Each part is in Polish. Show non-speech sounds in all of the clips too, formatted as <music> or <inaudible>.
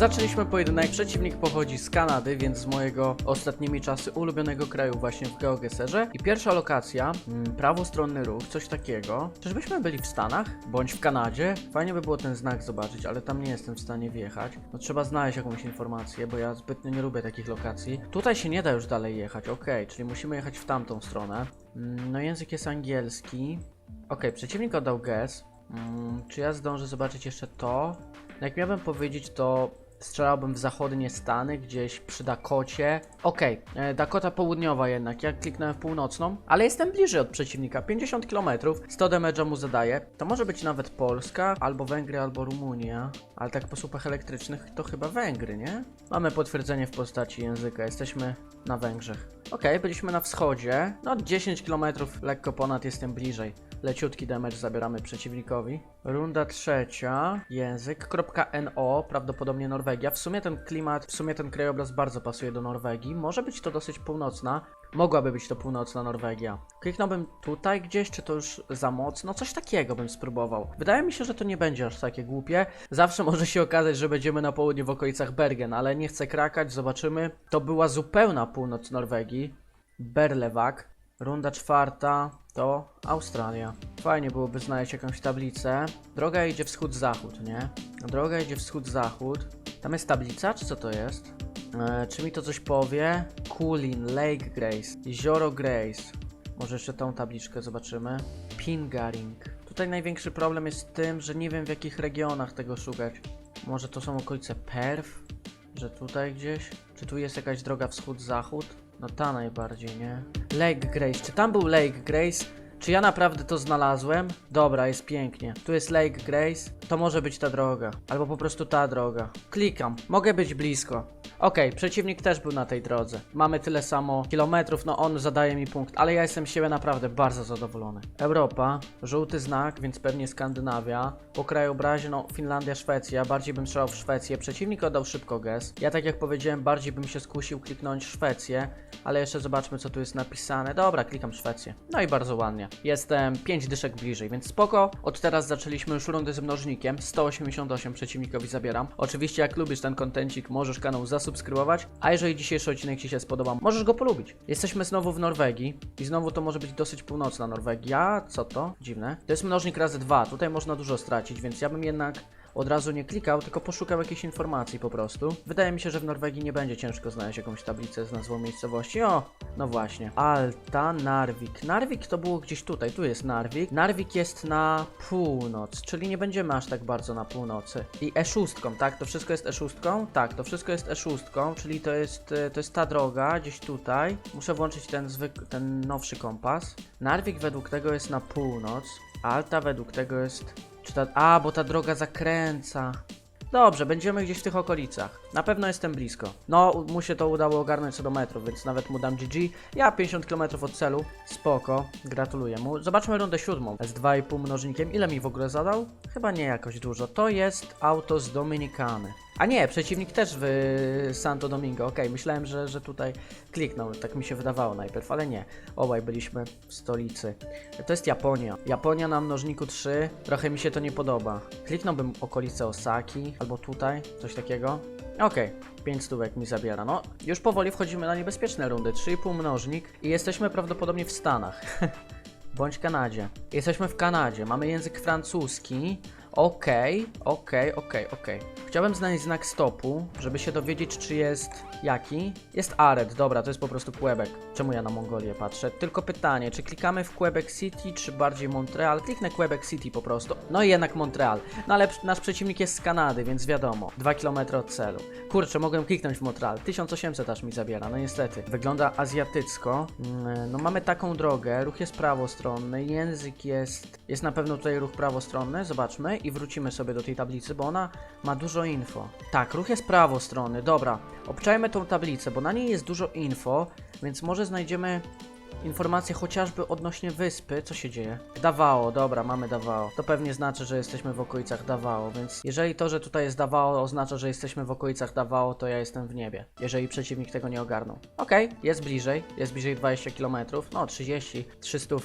Zaczęliśmy pojedynek, przeciwnik pochodzi z Kanady, więc z mojego ostatnimi czasy ulubionego kraju właśnie w GeoGeserze. I pierwsza lokacja, mm, prawostronny ruch, coś takiego. Czyżbyśmy byli w Stanach? Bądź w Kanadzie? Fajnie by było ten znak zobaczyć, ale tam nie jestem w stanie wjechać. No trzeba znaleźć jakąś informację, bo ja zbytnio nie lubię takich lokacji. Tutaj się nie da już dalej jechać, okej, czyli musimy jechać w tamtą stronę. Mm, No język jest angielski. Okej, przeciwnik oddał guess. Mm, czy ja zdążę zobaczyć jeszcze to? No Jak miałbym powiedzieć, to strzelałbym w zachodnie Stany, gdzieś przy Dakocie. Okej, e, Dakota południowa jednak, ja kliknąłem w północną, ale jestem bliżej od przeciwnika, 50 km, 100 damage'a mu zadaję. To może być nawet Polska, albo Węgry, albo Rumunia, ale tak po słupach elektrycznych to chyba Węgry, nie? Mamy potwierdzenie w postaci języka, jesteśmy na Węgrzech. Okej, byliśmy na wschodzie, no 10 km, lekko ponad jestem bliżej. Leciutki damage zabieramy przeciwnikowi. Runda trzecia. Język.no, prawdopodobnie Norwegia. W sumie ten klimat, w sumie ten krajobraz bardzo pasuje do Norwegii. Może być to dosyć północna. Mogłaby być to północna Norwegia. Kliknąłbym tutaj gdzieś, czy to już za mocno? Coś takiego bym spróbował. Wydaje mi się, że to nie będzie aż takie głupie. Zawsze może się okazać, że będziemy na południe w okolicach Bergen, ale nie chcę krakać, zobaczymy. To była zupełna północ Norwegii. Berlewak. Runda czwarta to Australia. Fajnie byłoby znaleźć jakąś tablicę. Droga idzie wschód-zachód, nie? Droga idzie wschód-zachód. Tam jest tablica, czy co to jest? E, czy mi to coś powie? Kulin, Lake Grace, Jezioro Grace. Może jeszcze tą tabliczkę zobaczymy. Pingaring. Tutaj największy problem jest tym, że nie wiem w jakich regionach tego szukać. Może to są okolice Perth? Że tutaj gdzieś? Czy tu jest jakaś droga wschód-zachód? No ta najbardziej, nie? Lake Grace. Czy tam był Lake Grace? Czy ja naprawdę to znalazłem? Dobra, jest pięknie. Tu jest Lake Grace. To może być ta droga. Albo po prostu ta droga. Klikam. Mogę być blisko. Okej, przeciwnik też był na tej drodze. Mamy tyle samo kilometrów, no on zadaje mi punkt, ale ja jestem z siebie naprawdę bardzo zadowolony. Europa, żółty znak, więc pewnie Skandynawia. Po krajobrazie, no Finlandia, Szwecja, bardziej bym strzelał w Szwecję. Przeciwnik oddał szybko gest. Ja tak jak powiedziałem, bardziej bym się skusił kliknąć Szwecję, ale jeszcze zobaczmy co tu jest napisane. Dobra, klikam Szwecję. No i bardzo ładnie. Jestem 5 dyszek bliżej, więc spoko. Od teraz zaczęliśmy już rundę z mnożnikiem. 188 przeciwnikowi zabieram. Oczywiście jak lubisz ten kontencik, możesz kanał zasubskrybować, a jeżeli dzisiejszy odcinek Ci się spodobał, możesz go polubić. Jesteśmy znowu w Norwegii i znowu to może być dosyć północna Norwegia. Co to? Dziwne. To jest mnożnik razy 2. Tutaj można dużo stracić, więc ja bym jednak od razu nie klikał, tylko poszukał jakiejś informacji po prostu. Wydaje mi się, że w Norwegii nie będzie ciężko znaleźć jakąś tablicę z nazwą miejscowości. O, no właśnie. Alta Narvik. Narvik to było gdzieś tutaj, tu jest Narvik. Narvik jest na północ, czyli nie będziemy aż tak bardzo na północy. I E6, tak? To wszystko jest E6? Tak, to wszystko jest E6, czyli to jest, e, to jest ta droga gdzieś tutaj. Muszę włączyć ten zwyk, ten nowszy kompas. Narvik według tego jest na północ. Alta według tego jest czy ta... A, bo ta droga zakręca. Dobrze, będziemy gdzieś w tych okolicach. Na pewno jestem blisko. No, mu się to udało ogarnąć co do metrów, więc nawet mu dam GG. Ja 50 km od celu. Spoko. Gratuluję mu. Zobaczmy rundę siódmą. Z 2,5 mnożnikiem. Ile mi w ogóle zadał? Chyba nie jakoś dużo. To jest auto z Dominikany. A nie, przeciwnik też w Santo Domingo. Okej, myślałem, że, że tutaj kliknął. Tak mi się wydawało najpierw, ale nie. Obaj byliśmy w stolicy. To jest Japonia. Japonia na mnożniku 3. Trochę mi się to nie podoba. Kliknąłbym okolice Osaki albo tutaj, coś takiego. Okej, 5 stówek mi zabiera. No, już powoli wchodzimy na niebezpieczne rundy. 3,5 mnożnik i jesteśmy prawdopodobnie w Stanach. <laughs> Bądź Kanadzie. Jesteśmy w Kanadzie. Mamy język francuski. Okej, okej, okej, okej. Chciałbym znaleźć znak stopu, żeby się dowiedzieć, czy jest jaki. Jest Ared, dobra, to jest po prostu Quebec. Czemu ja na Mongolię patrzę? Tylko pytanie, czy klikamy w Quebec City, czy bardziej Montreal? Kliknę Quebec City po prostu. No i jednak Montreal. No ale nasz przeciwnik jest z Kanady, więc wiadomo. 2 km od celu. Kurczę, mogłem kliknąć w Montreal. 1800 aż mi zabiera, no niestety. Wygląda azjatycko. Mm, No mamy taką drogę, ruch jest prawostronny, język jest... Jest na pewno tutaj ruch prawostronny, zobaczmy i wrócimy sobie do tej tablicy, bo ona ma dużo info. Tak, ruch jest prawostronny, dobra. Obczajmy tą tablicę, bo na niej jest dużo info, więc może znajdziemy informacje chociażby odnośnie wyspy. Co się dzieje? Davao, dobra, mamy Davao. To pewnie znaczy, że jesteśmy w okolicach Davao, więc jeżeli to, że tutaj jest Davao oznacza, że jesteśmy w okolicach Davao, to ja jestem w niebie. Jeżeli przeciwnik tego nie ogarnął. Okej, jest bliżej, jest bliżej 20 km, no 30, 300.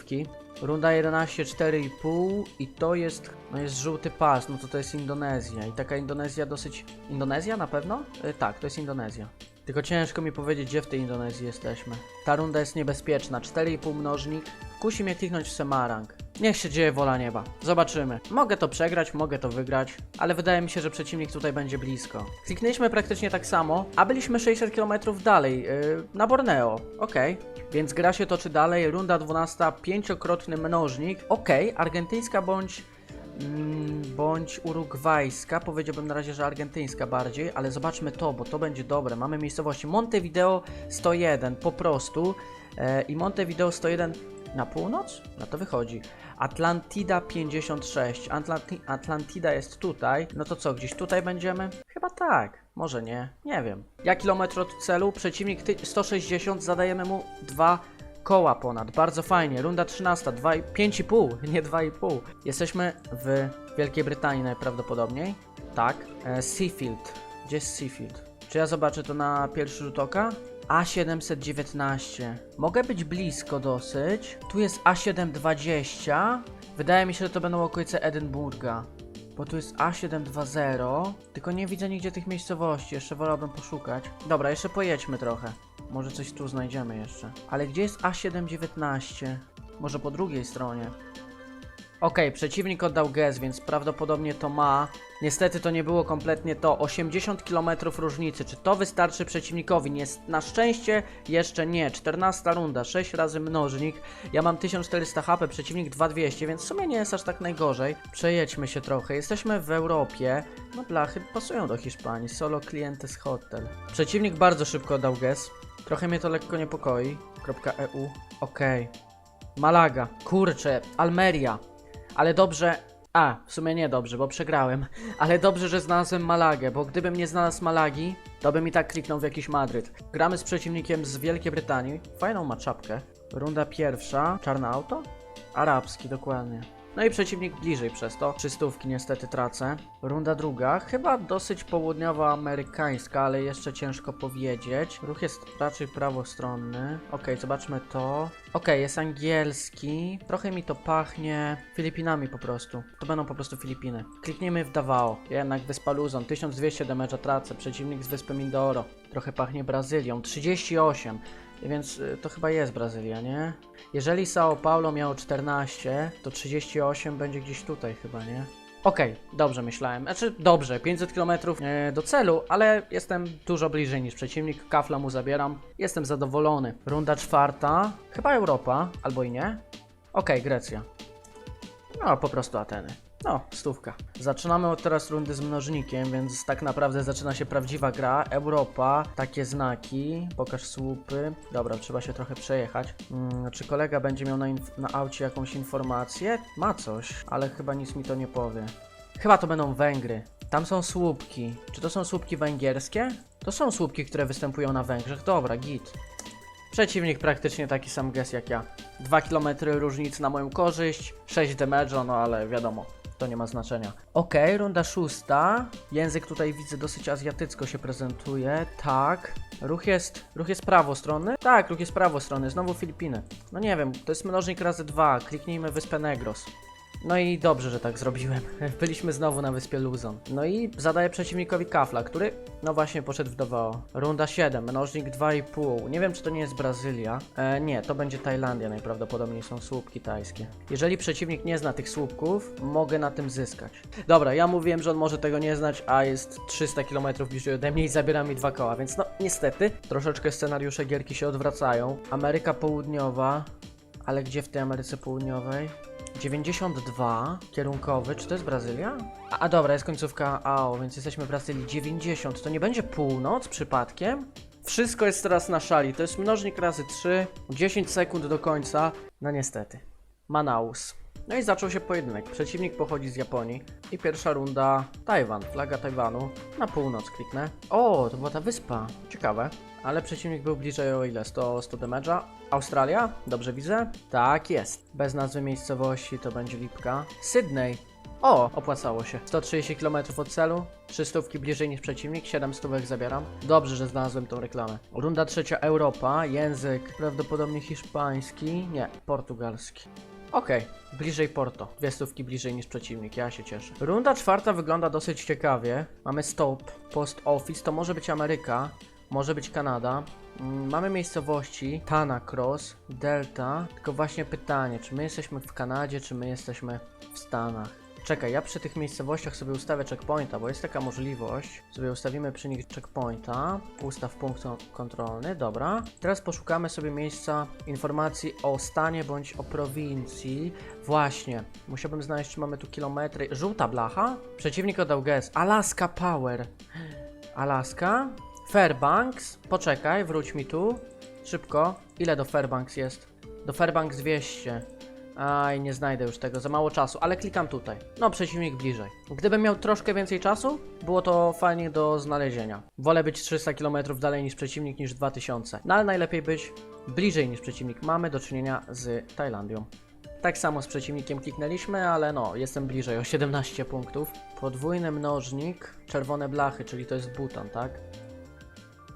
Runda 11, 4,5 i to jest, no jest żółty pas, no to to jest Indonezja i taka Indonezja dosyć... Indonezja na pewno? Y, tak, to jest Indonezja. Tylko ciężko mi powiedzieć, gdzie w tej Indonezji jesteśmy. Ta runda jest niebezpieczna, 4,5 mnożnik. Kusi mnie kliknąć w Semarang. Niech się dzieje wola nieba. Zobaczymy. Mogę to przegrać, mogę to wygrać, ale wydaje mi się, że przeciwnik tutaj będzie blisko. Kliknęliśmy praktycznie tak samo, a byliśmy 600 km dalej, yy, na Borneo. Okej. Więc gra się toczy dalej, runda 12, pięciokrotny mnożnik. Okej, argentyńska bądź Mm, bądź urugwajska, powiedziałbym na razie, że argentyńska bardziej, ale zobaczmy to, bo to będzie dobre. Mamy miejscowości Montevideo 101 po prostu e, i Montevideo 101 na północ? No to wychodzi. Atlantida 56. Atlanti Atlantida jest tutaj. No to co, gdzieś tutaj będziemy? Chyba tak. Może nie. Nie wiem. Ja kilometr od celu, przeciwnik ty- 160, zadajemy mu 2 koła ponad. Bardzo fajnie. Runda 13, 2, 5,5, nie 2,5. Jesteśmy w Wielkiej Brytanii najprawdopodobniej. Tak. E, Seafield. Gdzie jest Seafield? Czy ja zobaczę to na pierwszy rzut oka? A719. Mogę być blisko dosyć. Tu jest A720. Wydaje mi się, że to będą okolice Edynburga. Bo tu jest A720. Tylko nie widzę nigdzie tych miejscowości. Jeszcze wolałbym poszukać. Dobra, jeszcze pojedźmy trochę. Może coś tu znajdziemy jeszcze. Ale gdzie jest A719? Może po drugiej stronie. Okej, przeciwnik oddał gez, więc prawdopodobnie to ma. Niestety to nie było kompletnie to. 80 km różnicy. Czy to wystarczy przeciwnikowi? Nie, na szczęście jeszcze nie. 14 runda, 6 razy mnożnik. Ja mam 1400 HP, przeciwnik 2200, więc w sumie nie jest aż tak najgorzej. Przejedźmy się trochę. Jesteśmy w Europie. No blachy pasują do Hiszpanii. Solo clientes hotel. Przeciwnik bardzo szybko oddał gez. Trochę mnie to lekko niepokoi. .eu. Okej. Malaga. Kurczę. Almeria. Ale dobrze. A, w sumie nie dobrze, bo przegrałem. Ale dobrze, że znalazłem Malagę, bo gdybym nie znalazł Malagi, to bym i tak kliknął w jakiś Madryt. Gramy z przeciwnikiem z Wielkiej Brytanii. Fajną ma czapkę. Runda pierwsza. Czarne auto? Arabski, dokładnie. No i przeciwnik bliżej przez to. Trzystówki niestety tracę. Runda druga. Chyba dosyć południowoamerykańska, ale jeszcze ciężko powiedzieć. Ruch jest raczej prawostronny. Okej, zobaczmy to. Okej, jest angielski. Trochę mi to pachnie Filipinami po prostu. To będą po prostu Filipiny. Kliknijmy w Davao. Jednak wyspa Luzon. 1200 damage'a tracę. Przeciwnik z wyspy Mindoro. Trochę pachnie Brazylią. 38. Więc y, to chyba jest Brazylia, nie? Jeżeli Sao Paulo miało 14, to 38 będzie gdzieś tutaj chyba, nie? Okej, dobrze myślałem. Znaczy, dobrze, 500 km e, do celu, ale jestem dużo bliżej niż przeciwnik. Kafla mu zabieram. Jestem zadowolony. Runda czwarta. Chyba Europa, albo i nie. Okej, Grecja. No, po prostu Ateny. No, stówka. Zaczynamy od teraz rundy z mnożnikiem, więc tak naprawdę zaczyna się prawdziwa gra. Europa, takie znaki, pokaż słupy. Dobra, trzeba się trochę przejechać. Mm, czy kolega będzie miał na, na aucie jakąś informację? Ma coś, ale chyba nic mi to nie powie. Chyba to będą Węgry. Tam są słupki. Czy to są słupki węgierskie? To są słupki, które występują na Węgrzech. Dobra, git. Przeciwnik praktycznie taki sam gest jak ja. 2 km różnicy na moją korzyść, 6 damage'a, no ale wiadomo, to nie ma znaczenia. Okej, runda szósta. Język tutaj widzę dosyć azjatycko się prezentuje. Tak. Ruch jest, ruch jest prawostronny? Tak, ruch jest prawostronny. Znowu Filipiny. No nie wiem, to jest mnożnik razy 2. Kliknijmy wyspę Negros. No i dobrze, że tak zrobiłem. <laughs> Byliśmy znowu na wyspie Luzon. No i zadaję przeciwnikowi kafla, który no właśnie poszedł w Davao. Runda 7, mnożnik 2,5. Nie wiem, czy to nie jest Brazylia. E, nie, to będzie Tajlandia, najprawdopodobniej są słupki tajskie. Jeżeli przeciwnik nie zna tych słupków, mogę na tym zyskać. Dobra, ja mówiłem, że on może tego nie znać, a jest 300 km bliżej ode mnie i zabiera mi dwa koła, więc no niestety, troszeczkę scenariusze gierki się odwracają. Ameryka Południowa, ale gdzie w tej Ameryce Południowej? 92 kierunkowy, czy to jest Brazylia? A, a dobra, jest końcówka AO, więc jesteśmy w Brazylii. 90, to nie będzie północ przypadkiem? Wszystko jest teraz na szali, to jest mnożnik razy 3, 10 sekund do końca. No niestety. Manaus. No i zaczął się pojedynek. Przeciwnik pochodzi z Japonii i pierwsza runda Tajwan, flaga Tajwanu. Na północ kliknę. O, to była ta wyspa. Ciekawe. Ale przeciwnik był bliżej o ile? 100, 100 damage'a. Australia? Dobrze widzę? Tak jest. Bez nazwy miejscowości to będzie lipka. Sydney. O, opłacało się. 130 km od celu, 300 bliżej niż przeciwnik, 7 stówek zabieram. Dobrze, że znalazłem tą reklamę. Runda trzecia Europa, język prawdopodobnie hiszpański, nie, portugalski. Okej, bliżej Porto. Dwie stówki bliżej niż przeciwnik, ja się cieszę. Runda czwarta wygląda dosyć ciekawie. Mamy stop, post office, to może być Ameryka, może być Kanada. Mm, Mamy miejscowości Tana Cross, Delta. Tylko właśnie pytanie, czy my jesteśmy w Kanadzie, czy my jesteśmy w Stanach? Czekaj, ja przy tych miejscowościach sobie ustawię checkpointa, bo jest taka możliwość. Sobie ustawimy przy nich checkpointa. Ustaw punkt kontrolny, dobra. Teraz poszukamy sobie miejsca informacji o stanie bądź o prowincji. Właśnie, musiałbym znaleźć, czy mamy tu kilometry. Żółta blacha? Przeciwnik oddał gest. Alaska Power. Alaska? Fairbanks? Poczekaj, wróć mi tu. Szybko. Ile do Fairbanks jest? Do Fairbanks 200. Aj, nie znajdę już tego, za mało czasu, ale klikam tutaj. No, przeciwnik bliżej. Gdybym miał troszkę więcej czasu, było to fajnie do znalezienia. Wolę być 300 km dalej niż przeciwnik niż 2000. No ale najlepiej być bliżej niż przeciwnik. Mamy do czynienia z Tajlandią. Tak samo z przeciwnikiem kliknęliśmy, ale no, jestem bliżej o 17 punktów. Podwójny mnożnik, czerwone blachy, czyli to jest Butan, tak?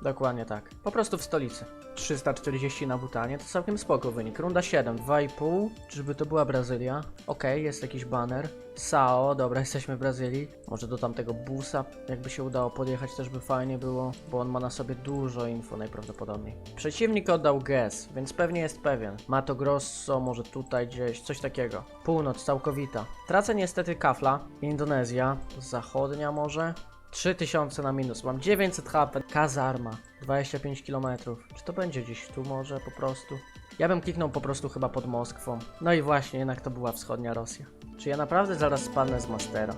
Dokładnie tak. Po prostu w stolicy. 340 na Butanie, to całkiem spoko wynik. Runda 7, 2,5. Czyżby to była Brazylia? Okej, jest jakiś banner. Sao, dobra, <laughs> jesteśmy w Brazylii. Może do tamtego busa, jakby się udało podjechać, też by fajnie było, bo on ma na sobie dużo info najprawdopodobniej. Przeciwnik oddał guess, więc pewnie jest pewien. Mato Grosso, może tutaj gdzieś, coś takiego. Północ całkowita. Tracę niestety kafla. Indonezja, zachodnia może. 3000 na minus, mam 900 HP, kazarma, 25 km. Czy to będzie gdzieś tu może po prostu? Ja bym kliknął po prostu chyba pod Moskwą. No i właśnie, jednak to była wschodnia Rosja. Czy ja naprawdę zaraz spadnę z Mastera?